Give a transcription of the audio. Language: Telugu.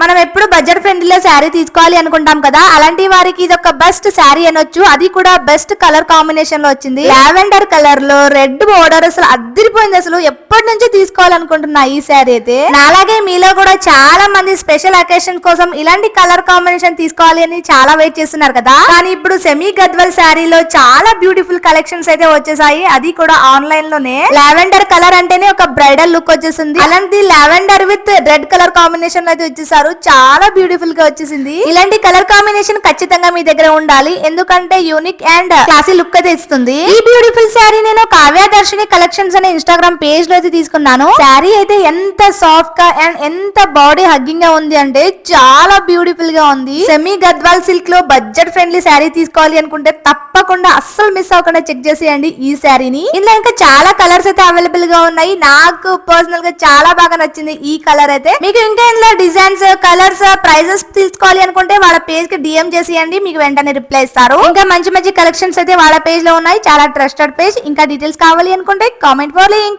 మనం ఎప్పుడు బడ్జెట్ ఫ్రెండ్లీ శారీ తీసుకోవాలి అనుకుంటాం కదా అలాంటి వారికి ఇది ఒక బెస్ట్ శారీ అనొచ్చు. అది కూడా బెస్ట్ కలర్ కాంబినేషన్లో వచ్చింది. లావెండర్ కలర్లో రెడ్ బోర్డర్ అసలు అద్దరిపోయింది అసలు. ఎప్పటి నుంచి తీసుకోవాలనుకుంటున్నా ఈ శారీ అయితే? అలాగే మీలో కూడా చాలా మంది స్పెషల్ అకేషన్ కోసం ఇలాంటి కలర్ కాంబినేషన్ తీసుకోవాలి అని చాలా వెయిట్ చేస్తున్నారు కదా. కానీ ఇప్పుడు సెమీ గద్వల్ శారీలో చాలా బ్యూటిఫుల్ కలెక్షన్స్ అయితే వచ్చేసాయి. అది కూడా ఆన్లైన్లోనే. లావెండర్ కలర్ అంటేనే ఒక బ్రైడల్ లుక్ వచ్చేసింది. అలాంటి lavender with red colour combination అయితే వచ్చేసారు చాలా బ్యూటిఫుల్గా వచ్చేసింది. ఇలాంటి కలర్ కాంబినేషన్ ఖచ్చితంగా మీ దగ్గర ఉండాలి. ఎందుకంటే యూనిక్ అండ్ క్లాసీ లుక్ అయితే ఇస్తుంది ఈ బ్యూటిఫుల్ శారీ నేను కావ్య దర్శిని కలెక్షన్స్ అనే ఇన్స్టాగ్రామ్ పేజ్లో అయితే తీసుకున్నాను. శారీ అయితే ఎంత సాఫ్ట్గా అండ్ ఎంత బాడీ హగ్గింగ్గా ఉంది అంటే చాలా బ్యూటిఫుల్గా ఉంది. సెమీ గద్వాల్ సిల్క్లో బడ్జెట్ ఫ్రెండ్లీ శారీ తీసుకోవాలి అనుకుంటే తప్పకుండా అస్సలు మిస్ అవ్వకుండా చెక్ చేసేయండి ఈ శారీని ఇందులో ఇంకా చాలా కలర్స్ అయితే అవైలబుల్గా ఉన్నాయి. నాకు పర్సనల్గా చాలా బాగా నచ్చింది ఈ కలర్ అయితే. మీకు ఇంకా ఇందులో డిజైన్స్ కలర్స్ ప్రైజెస్ తీసుకోవాలి అనుకుంటే వాళ్ళ పేజ్కి డిఎం చేసేయండి మీకు వెంటనే రిప్లై ఇస్తారు. ఇంకా మంచి మంచి కలెక్షన్స్ అయితే వాళ్ళ పేజ్లో ఉన్నాయి. చాలా ట్రస్టెడ్ పేజ్. ఇంకా డీటెయిల్స్ కావాలి అనుకుంటే కామెంట్ ఫర్ లింక్